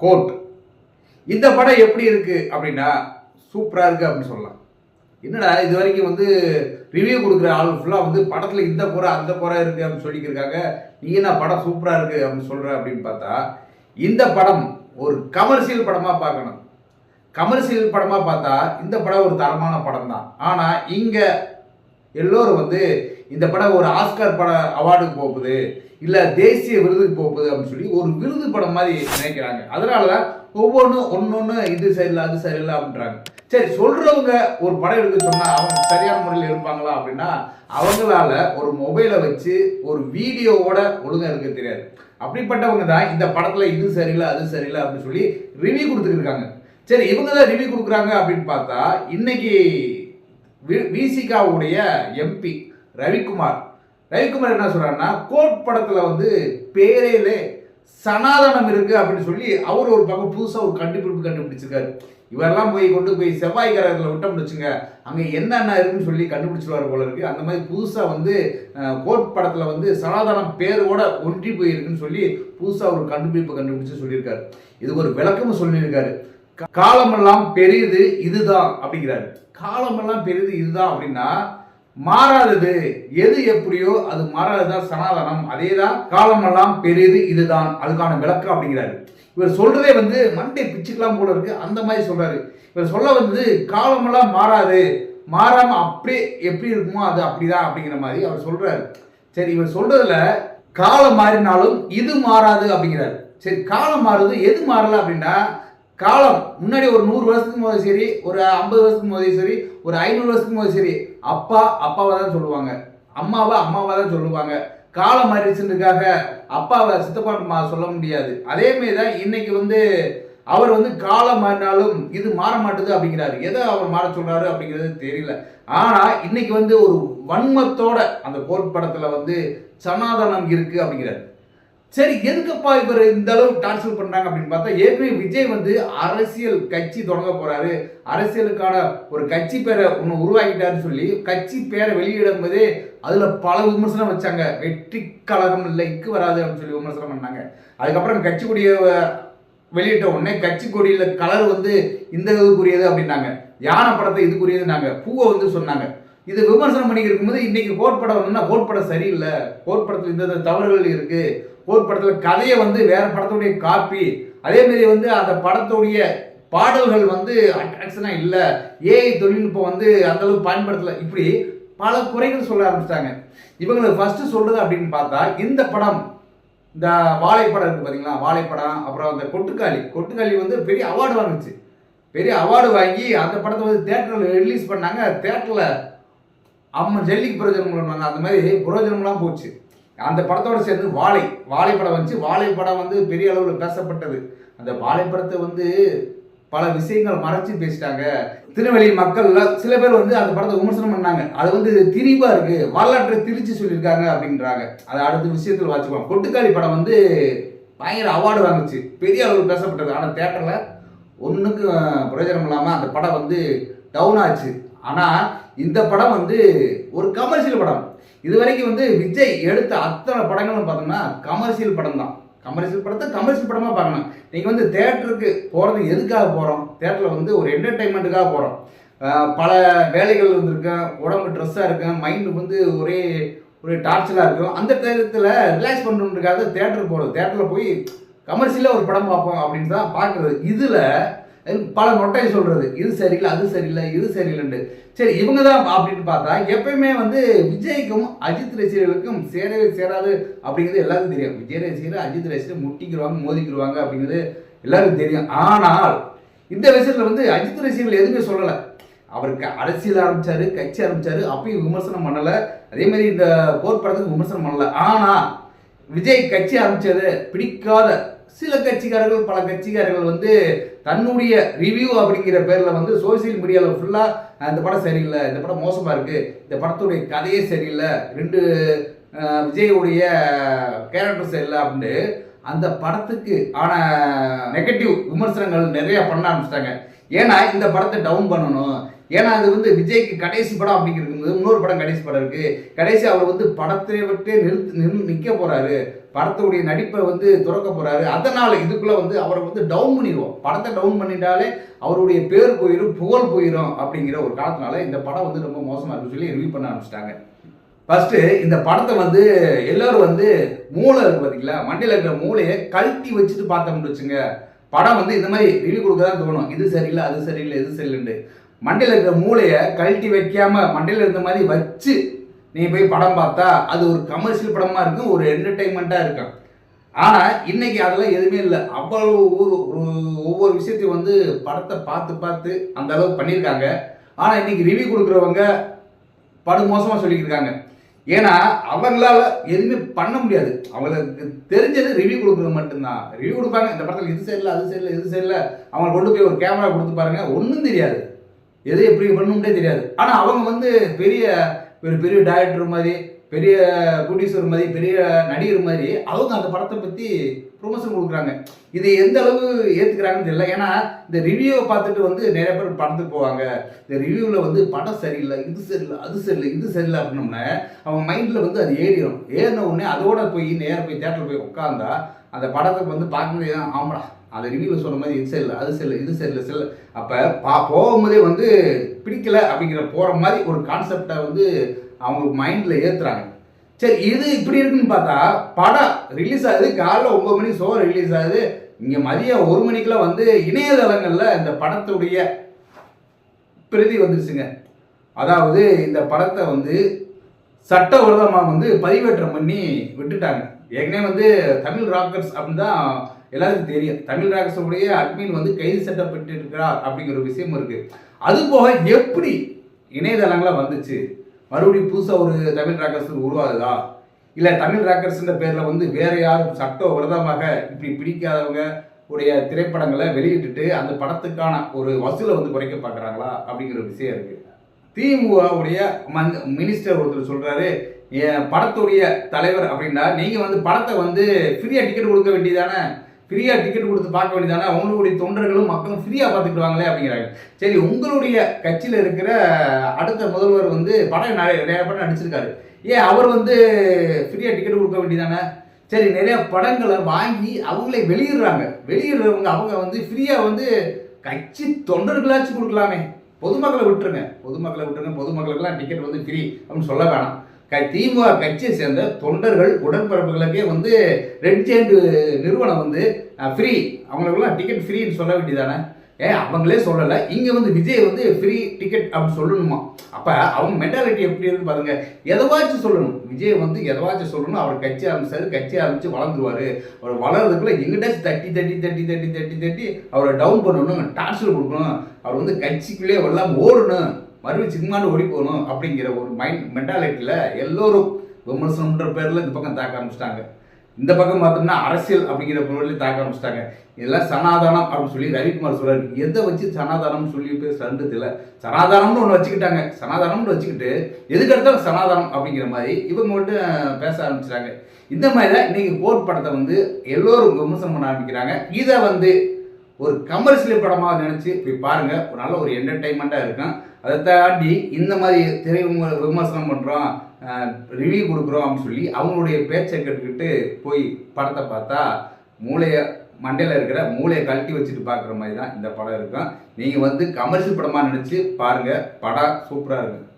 Court இந்த படம் எப்படி இருக்கு அப்படின்னா சூப்பராக இருக்கு அப்படின்னு சொல்லலாம். என்னடா இது வரைக்கும் வந்து ரிவ்யூ கொடுக்குற ஆள் ஃபுல்லாக வந்து படத்தில் இந்த புற அந்த குறை இருக்கு அப்படின்னு சொல்லிக்கிருக்காங்க நீ என்ன படம் சூப்பராக இருக்கு அப்படின்னு சொல்கிற அப்படின்னு பார்த்தா இந்த படம் ஒரு கமர்ஷியல் படமாக பார்க்கணும். கமர்ஷியல் படமாக பார்த்தா இந்த படம் ஒரு தரமான படம் தான் ஆனால் இங்கே எல்லோரும் வந்து இந்த படம் ஒரு ஆஸ்கார் பட அவார்டுக்கு போகுது. இல்லை தேசிய விருதுக்கு போகுது அப்படின்னு சொல்லி ஒரு விருது படம் மாதிரி நினைக்கிறாங்க. அதனால தான் ஒவ்வொன்றும் ஒன்று இது சரியில்லை அது சரியில்லை அப்படின்றாங்க. சரி சொல்கிறவங்க ஒரு படம் எடுக்க சொன்னால் அவங்க சரியான முறையில் எடுப்பாங்களா அப்படின்னா அவங்களால ஒரு மொபைலை வச்சு ஒரு வீடியோவோட ஒழுங்காக இருக்க தெரியாது. அப்படிப்பட்டவங்க தான் இந்த படத்தில் இது சரியில்லை அது சரியில்லை அப்படின்னு சொல்லி ரிவ்யூ கொடுத்துருக்காங்க சரி இவங்க தான் ரிவ்யூ கொடுக்குறாங்க அப்படின்னு பார்த்தா இன்னைக்கு விசிகாவுடைய எம்பி ரவிக்குமார் ரவிக்குமார் என்ன சொல்கிறாருன்னா கோட் படத்தில் வந்து பேரையிலே சனாதனம் இருக்குது அப்படின்னு சொல்லி அவர் ஒரு பக்கம் புதுசாக ஒரு கண்டுபிடிப்பு கண்டுபிடிச்சிருக்காரு. இவரெல்லாம் போய் கொண்டு போய் செவ்வாய் கிரகத்தில் விட்டோம்னு வச்சுங்க அங்கே என்னென்ன இருக்குன்னு சொல்லி கண்டுபிடிச்சிருவார் போல இருக்கு. அந்த மாதிரி புதுசாக வந்து கோட் படத்தில் வந்து சனாதனம் பேரோட ஒன்றி போயிருக்குன்னு சொல்லி புதுசாக ஒரு கண்டுபிடிப்பு கண்டுபிடிச்சு சொல்லியிருக்காரு. இதுக்கு ஒரு விளக்கமும் சொல்லியிருக்காரு. காலமெல்லாம் பெரியது இதுதான் அப்படிங்கிறாரு. காலமெல்லாம் பெரியது இதுதான் அப்படின்னா மாறாதது. எது எப்படியோ அது மாறாததுதான் சனாதனம். அதே தான் காலமெல்லாம் பெரியது இதுதான். அதுக்கான விளக்கம் அப்படிங்கிறாரு. இவர் சொல்றதே வந்து மண்டை பிச்சுக்கெல்லாம் போல இருக்கு. அந்த மாதிரி சொல்றாரு. இவர் சொல்ல வந்து காலமெல்லாம் மாறாது. மாறாம அப்படியே எப்படி இருக்குமோ அது அப்படிதான் அப்படிங்கிற மாதிரி அவர் சொல்றாரு. சரி இவர் சொல்றதுல காலம் மாறினாலும் இது மாறாது அப்படிங்கிறாரு. சரி காலம் மாறுது. எது மாறல அப்படின்னா காலம் முன்னாடி ஒரு நூறு வருஷத்துக்கு முதல் சரி ஒரு ஐம்பது வருஷத்துக்கு முதல் சரி ஒரு ஐநூறு வருஷத்துக்கு முதல் சரி அப்பா அப்பாவை தான் சொல்லுவாங்க. அம்மாவை அம்மாவை தான் சொல்லுவாங்க. காலம் மாறிடுச்சுன்றதுக்காக அப்பாவை சித்தப்பா சொல்ல முடியாது. அதே மாதிரி தான் இன்னைக்கு வந்து அவர் வந்து காலம் மாறினாலும் இது மாற மாட்டுது அப்படிங்கிறாரு. எதை அவர் மாற சொல்றாரு அப்படிங்கிறது தெரியல. ஆனா இன்னைக்கு வந்து ஒரு வன்மத்தோட அந்த கோட்படத்துல வந்து சனாதனம் இருக்கு அப்படிங்கிறாரு. சரி எதுக்குப்பா இவர் இந்த அளவு டார்ச்சர் பண்றாங்க அப்படின்னு பார்த்தா ஏற்கனவே விஜய் வந்து அரசியல் கட்சி தொடங்க போறாரு. அரசியலுக்கான ஒரு கட்சி பேரை ஒன்று உருவாக்கிட்டாருன்னு சொல்லி கட்சி பேரை வெளியிடும் போதே அதுல பல விமர்சனம் வச்சாங்க. வெற்றி கழகம் இல்லை இக்கு வராது அப்படின்னு சொல்லி விமர்சனம் பண்ணாங்க. அதுக்கப்புறம் கட்சி கொடிய வெளியிட்ட உடனே கட்சி கொடியில கலர் வந்து இந்த இதுக்குரியது அப்படின்னாங்க. யானை படத்தை இதுக்குரியதுனாங்க பூவை வந்து சொன்னாங்க. இது விமர்சனம் பண்ணி இருக்கும்போது இன்னைக்கு கோட்படம் படம் வந்து சரியில்லை. கோட்படத்தில் இந்த தவறுகள் இருக்குது போர் படத்தில் கதையை வந்து வேற படத்துடைய காப்பி அதேமாரி வந்து அந்த படத்துடைய பாடல்கள் வந்து அட்ராக்ஷனாக இல்லை. ஏஐ தொழில்நுட்பம் வந்து அந்தளவுக்கு பயன்படுத்தலை. இப்படி பல குறைகள் சொல்ல ஆரம்பிச்சிட்டாங்க. இவங்களுக்கு ஃபஸ்ட்டு சொல்கிறது அப்படின்னு பார்த்தா இந்த படம் இந்த வாழைப்படம் இருக்குது பார்த்தீங்களா வாழைப்படம் அப்புறம் அந்த கொட்டுக்காளி. கொட்டுக்காளி வந்து பெரிய அவார்டு வாங்குச்சு. பெரிய அவார்டு வாங்கி அந்த படத்தை வந்து தேட்டரில் ரிலீஸ் பண்ணாங்க. தேட்டரில் அம்மன் ஜல்லிக்கு பிரயோஜனம் பண்ணாங்க அந்த மாதிரி பிரயோஜனம்லாம் போச்சு. அந்த படத்தோட சேர்ந்து வாழை வாழைப்படம் வந்துச்சு. வாழைப்படம் வந்து பெரிய அளவில் பேசப்பட்டது. அந்த வாழைப்படத்தை வந்து பல விஷயங்கள் மறைச்சு பேசிட்டாங்க. திருநெல்வேலி மக்கள்ல சில பேர் வந்து அந்த படத்தை விமர்சனம் பண்ணாங்க. அது வந்து திரிபா இருக்கு வரலாற்றை திரிச்சு சொல்லியிருக்காங்க அப்படின்றாங்க. அதை அடுத்த விஷயத்தில் வச்சுக்குவோம் கொட்டுக்காளி படம் வந்து பயங்கர அவார்டு வாங்குச்சு. பெரிய அளவில் பேசப்பட்டது. ஆனால் தேட்டரில் ஒன்றுக்கு பிரயோஜனம் இல்லாமல் அந்த படம் வந்து டவுன் ஆச்சு. ஆனால் இந்த படம் வந்து ஒரு கமர்ஷியல் படம். இது வரைக்கும் வந்து விஜய் எடுத்த அத்தனை படங்களும் பார்த்தோம்னா கமர்ஷியல் படம் தான். கமர்ஷியல் படத்தை கமர்ஷியல் படமாக பார்க்கணும். நீங்கள் வந்து தேட்டருக்கு போகிறது எதுக்காக போகிறோம் தேட்டரில் வந்து ஒரு என்டர்டைன்மெண்ட்டுக்காக போகிறோம் பல வேலைகள் இருந்திருக்கேன் உடம்பு ட்ரெஸ்ஸாக இருக்கேன் மைண்டு வந்து ஒரே ஒரு டார்ச்சராக இருக்கும் அந்த டயத்தில் ரிலாக்ஸ் பண்ணுறதுக்காக தேட்டருக்கு போகிறது தேட்டரில் போய் கமர்ஷியலாக ஒரு படம் பார்ப்போம் அப்படின்னு தான் பார்க்குறது. இதில் பல நொட்டை சொல்கிறது இது சரியில்லை அது சரியில்லை இது சரியில்லைன்னு சரி இவங்க தான் அப்படின்னு பார்த்தா எப்பயுமே வந்து விஜய்க்கும் அஜித் ரசிகர்களுக்கும் சேரவே சேராது அப்படிங்கிறது எல்லாருக்கும் தெரியும். விஜய் ரசிகர் அஜித் ரசிகர் முட்டிக்கிடுவாங்க மோதிக்கிடுவாங்க அப்படிங்கிறது எல்லாருக்கும் தெரியும். ஆனால் இந்த விஷயத்தில் வந்து அஜித் ரசிகர்கள் எதுவுமே சொல்லலை. அவருக்கு அரசியல் ஆரம்பிச்சார் கட்சி ஆரம்பிச்சாரு அப்பயும் விமர்சனம் பண்ணலை. அதே மாதிரி இந்த போர் படத்துக்கு விமர்சனம் பண்ணலை. ஆனால் விஜய் கட்சி ஆரம்பித்தது பிடிக்காத சில கட்சிக்காரர்கள் பல கட்சிக்காரர்கள் வந்து தன்னுடைய ரிவ்யூ அப்படிங்கிற பேரில் வந்து சோசியல் மீடியாவில் ஃபுல்லாக இந்த படம் சரியில்லை இந்த படம் மோசமாக இருக்குது இந்த படத்துடைய கதையே சரியில்லை ரெண்டு விஜயுடைய கேரக்டர் சரியில்லை அப்படின்னு அந்த படத்துக்கு ஆன நெகட்டிவ் விமர்சனங்கள் நிறைய பண்ண ஆரம்பிச்சிட்டாங்க. ஏன்னா இந்த படத்தை டவுன் பண்ணணும். ஏன்னா அது வந்து விஜய்க்கு கடைசி படம் அப்படிங்கிறது இன்னொரு படம் கடைசி படம் இருக்கு. கடைசி அவர் வந்து படத்தை விட்டு நிறுத்து நின்று நிற்க போறாரு. படத்துடைய நடிப்பை வந்து துறக்க போறாரு. அதனால இதுக்குள்ள வந்து அவரை வந்து டவுன் பண்ணிடுவோம். படத்தை டவுன் பண்ணிட்டாலே அவருடைய பேர் போயிடும் புகழ் போயிடும் அப்படிங்கிற ஒரு காலத்தினால இந்த படம் வந்து ரொம்ப மோசமாக இருக்குன்னு சொல்லி ரிவ்யூ பண்ண ஆரம்பிச்சிட்டாங்க. ஃபர்ஸ்ட் இந்த படத்தை வந்து எல்லாரும் வந்து மூளை இருக்கு பார்த்தீங்களா மண்டியில் இருக்கிற மூளையை கழட்டி வச்சுட்டு பார்த்தோம்னு வச்சுங்க. படம் வந்து இந்த மாதிரி ரிவ்யூ கொடுக்க தான் தோணும். இது சரியில்லை அது சரியில்லை இது சரியில்லைண்டு மண்டையில் இருக்கிற மூளையை கழட்டி வைக்காம மண்டையில் இருந்த மாதிரி வச்சு நீ போய் படம் பார்த்தா அது ஒரு கமர்ஷியல் படமாக இருக்கும் ஒரு என்டர்டைன்மெண்ட்டாக இருக்கும். ஆனால் இன்னைக்கு அதெல்லாம் எதுவுமே இல்லை. அவ்வளவு ஒரு- ஒவ்வொரு விஷயத்தையும் வந்து படத்தை பார்த்து பார்த்து அந்த அளவுக்கு பண்ணியிருக்காங்க. ஆனால் இன்னைக்கு ரிவ்யூ கொடுக்குறவங்க படு மோசமாக சொல்லியிருக்காங்க ஏன்னா அவங்களால எதுவுமே பண்ண முடியாது. அவங்களுக்கு தெரிஞ்சது ரிவ்யூ கொடுக்குறது மட்டும்தான். ரிவ்யூ கொடுப்பாங்க இந்த படத்தில் இது சரியில்லை அது சரியில்லை இது சரியில்லை அவங்க கொண்டு போய் ஒரு கேமரா கொடுத்து பாருங்க ஒன்றும் தெரியாது. எது எப்படி பண்ணணும்னே தெரியாது. ஆனால் அவங்க வந்து பெரிய ஒரு பெரிய டைரக்டர் மாதிரி பெரிய ப்ரொடியூசர் மாதிரி பெரிய நடிகர் மாதிரி அவங்க அந்த படத்தை பற்றி ப்ரொமோஷன் கொடுக்குறாங்க. இதை எந்த அளவு ஏற்றுக்கிறாங்கன்னு தெரியல. ஏன்னா இந்த ரிவ்யூவை பார்த்துட்டு வந்து நிறைய பேர் படத்துக்கு போவாங்க. இந்த ரிவ்யூவில் வந்து படம் சரியில்லை இது சரியில்லை அது சரியில்லை இது சரியில்லை அப்படின்னோம்னா அவங்க மைண்டில் வந்து அது ஏறிடும் ஏறின உடனே அதோட போய் நேராக போய் தேட்டரில் போய் உட்காந்தா அந்த படத்தை வந்து பார்க்கும்போது ஆமாடா அந்த ரிவ்யூவில் சொன்ன மாதிரி இது சரியில்லை அது சரியில்லை இது சரியில்லை சரியில்லை. அப்போ பா போகும்போதே வந்து பிடிக்கல அப்படிங்கிற போகிற மாதிரி ஒரு கான்செப்டை வந்து அவங்க மைண்டில் ஏற்றுறாங்க சரி இது இப்படி இருக்குன்னு பார்த்தா படம் ரிலீஸ் ஆகுது காலைல ஒம்பது மணி ஷோ ரிலீஸ் ஆகுது. இங்கே மதியம் ஒரு மணிக்கெல்லாம் வந்து இணையதளங்களில் இந்த படத்துடைய பிரதி வந்துருச்சுங்க. அதாவது இந்த படத்தை வந்து சட்டவிரோதமாக வந்து பதிவேற்றம் பண்ணி விட்டுட்டாங்க. ஏற்கனவே வந்து தமிழ் ராக்கர்ஸ் அப்படின்னு தான் எல்லாருக்கும் தெரியும். தமிழ் ராக்கர்ஸுடைய அட்மின் வந்து கைது சட்டப்பட்டு இருக்கிறார் அப்படிங்கிற ஒரு விஷயம் இருக்கு. அது போக எப்படி இணையதளங்களாக வந்துச்சு? மறுபடியும் புதுசாக ஒரு தமிழ் ராக்கர்ஸ் உருவாகுதா? இல்லை தமிழ் ராக்கர்ஸ்ன்ற பேரில் வந்து வேற யாரும் சட்ட விரதமாக இப்படி பிடிக்காதவங்க உடைய திரைப்படங்களை வெளியிட்டுட்டு அந்த படத்துக்கான ஒரு வசூலை வந்து குறைக்க பார்க்குறாங்களா? அப்படிங்கிற ஒரு விஷயம் இருக்கு. திமுகவுடைய மந்த மினிஸ்டர் ஒருத்தர் சொல்கிறாரு என் படத்துடைய தலைவர் அப்படின்னா நீங்கள் வந்து படத்தை வந்து ஃப்ரீயாக டிக்கெட் கொடுக்க வேண்டியதானே? ஃப்ரீயாக டிக்கெட் கொடுத்து பார்க்க வேண்டியதானே? அவங்களுடைய தொண்டர்களும் மக்களும் ஃப்ரீயாக பார்த்துக்கிடுவாங்களே அப்படிங்கிறாங்க. சரி உங்களுடைய கட்சியில் இருக்கிற அடுத்த முதல்வர் வந்து படம் நிறைய நிறைய படம் நடிச்சிருக்காரு. ஏன் அவர் வந்து ஃப்ரீயாக டிக்கெட் கொடுக்க வேண்டியதானே? சரி நிறைய படங்களை வாங்கி அவங்களே வெளியிடுறாங்க. வெளியிடுறவங்க அவங்க வந்து ஃப்ரீயாக வந்து கட்சி தொண்டர்களாச்சும் கொடுக்கலாமே. பொதுமக்களை விட்டுருங்க. பொதுமக்களை விட்டுருங்க. பொதுமக்களுக்கெல்லாம் டிக்கெட் வந்து ஃப்ரீ அப்படின்னு சொல்ல வேணாம். திமுக கட்சியை சேர்ந்த தொண்டர்கள் உடன்பிறப்புகளுக்கே வந்து ரெட் ஜெயண்ட் நிறுவனம் வந்து ஃப்ரீ அவங்களுக்கெல்லாம் டிக்கெட் ஃப்ரீன்னு சொல்ல வேண்டியதானே ஏன் அவங்களே சொல்லலை. இங்கே வந்து விஜய் வந்து ஃப்ரீ டிக்கெட் அப்படின்னு சொல்லணுமா? அப்போ அவங்க மென்டாலிட்டி எப்படி இருக்கு பாருங்க. எதவாச்சும் சொல்லணும். விஜய் வந்து எதவாச்சும் சொல்லணும். அவர் கட்சி ஆரம்பிச்சாரு கட்சி ஆரம்பிச்சு வளர்ந்துருவார். அவர் வளர்றதுக்குள்ள எங்கிட்டாச்சும் தட்டி தட்டி தட்டி தட்டி தட்டி தட்டி அவரை டவுன் பண்ணணும் டார்ச்சர் கொடுக்கணும். அவர் வந்து கட்சிக்குள்ளே எல்லாம் ஓடணும். மறுபடியும் சினிமான்னு ஓடி போகணும் அப்படிங்கிற ஒரு மைண்ட் மென்டாலிட்டியில் எல்லோரும் விமர்சனம்ன்ற பேரில் இந்த பக்கம் தாக்க ஆரம்பிச்சிட்டாங்க. இந்த பக்கம் பார்த்தோம்னா அரசியல் அப்படிங்கிற பொருளில் தாக்க ஆரம்பிச்சிட்டாங்க. இதெல்லாம் சனாதானம் அப்படின்னு சொல்லி ரவிக்குமார் சொல்கிறார் எதை வச்சு சனாதானம்னு சொல்லி போய் இல்லை சனாதானம்னு ஒன்று வச்சுக்கிட்டாங்க. சனாதானம்னு வச்சுக்கிட்டு எதுக்கு எடுத்தாலும் சனாதானம் அப்படிங்கிற மாதிரி இவங்க மட்டும் பேச ஆரம்பிச்சிட்டாங்க. இந்த மாதிரி தான் இன்னைக்கு போர் படத்தை வந்து எல்லோரும் விமர்சனம் பண்ண ஆரம்பிக்கிறாங்க. இதை வந்து ஒரு கமர்ஷியல் படமாக நினச்சி போய் பாருங்கள் ஒரு நல்ல ஒரு என்டர்டைன்மெண்ட்டாக இருக்கும். அதை தாண்டி இந்த மாதிரி திரை விம- விமர்சனம் பண்ணுறோம் ரிவ்யூ கொடுக்குறோம் அப்படின்னு சொல்லி அவங்களுடைய பேச்சை கேட்டுக்கிட்டு போய் படத்தை பார்த்தா மூளையை மண்டையில் இருக்கிற மூளையை கழட்டி வச்சுட்டு பார்க்குற மாதிரி தான் இந்த படம் இருக்கும். நீங்கள் வந்து கமர்ஷியல் படமாக நினச்சி பாருங்கள் படம் சூப்பராக இருக்கும்.